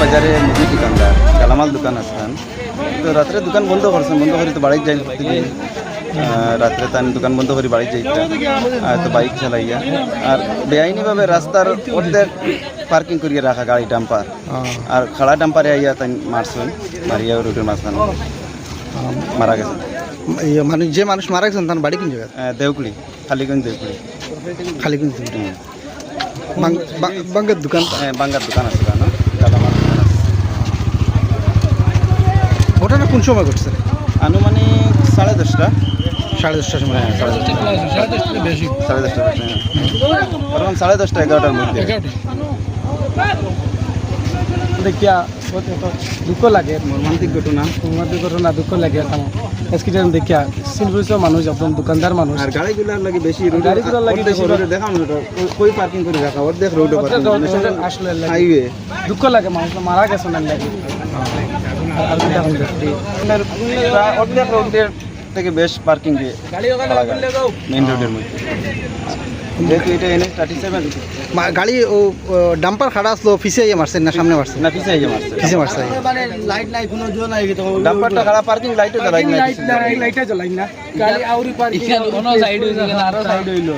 বাজারে মুদি দোকানদার কালামাল দোকান আছেন। তো রাত্রে দোকান বন্ধ করছেন বন্ধ করে তো বাড়ি যাই রাত্রে তান দোকান বন্ধ করে বাড়ি যাইতে। আর তো বাইক চালাইয়া। আর বেআইনিভাবে রাস্তার অর্ধেক পার্কিং করিয়ে রাখা গাড়ি ডাম্পার আর খাড়া ডাম্পারে আইয়া তাই মারছেন মারিয়া রোডের মাঝখানে। মারা গেছে। ইয়ে মানে যে মানুষ মারা গেছেন তার বাড়ি কোন জায়গা দেউকুড়ি খালিগঞ্জ দেউকুড়ি খালি কোন বাঙ্গের দোকান? হ্যাঁ, বাঙ্গার দোকান আছে কালামাল দোকান আছে ঘটনা কোন সময় ঘটছে? আনুমানিক সাড়ে দশটা। সাড়ে দশটার সময় হ্যাঁ সাড়ে দশটা। সাড়ে দশটা বর্তমান সাড়ে দশটা এগারোটার মধ্যে। দেখিয়া দুঃখ লাগে? মর্মান্তিক ঘটনা। ঘটনা দুঃখ লাগে এক্সিডেন্ট দেখিয়া সিলভুরিচ মানুষ একদম দোকানদার মানুষ। আর গাড়িগুলার লাগে বেশি গাড়িগুলার লাগি বেশি road- দেখাও না ওটা। ও- কই পার্কিং করে রাখা রোড আসলে হাইওয়ে দুঃখ লাগে মানুষ মারা গেছে না লাগে। অর্ধেক রোডের থেকে বেশ পার্কিং দিয়ে মেইন রোডের মধ্যে। যেহেতু এটা এনে থার্টি সেভেন গাড়ি ও ডাম্পার খাড়া আসলো ফিসে মারছেন না সামনে মারছে? না যে মারছে। ফিসে মারছে। ডাম্পারটা খারাপ পার্কিং লাইটও জ্বালাই না লাইট লাইটে জ্বলাই না। গাড়ি আউরি পার্কিং কোনো সাইড হইছে আরও সাইড হইল।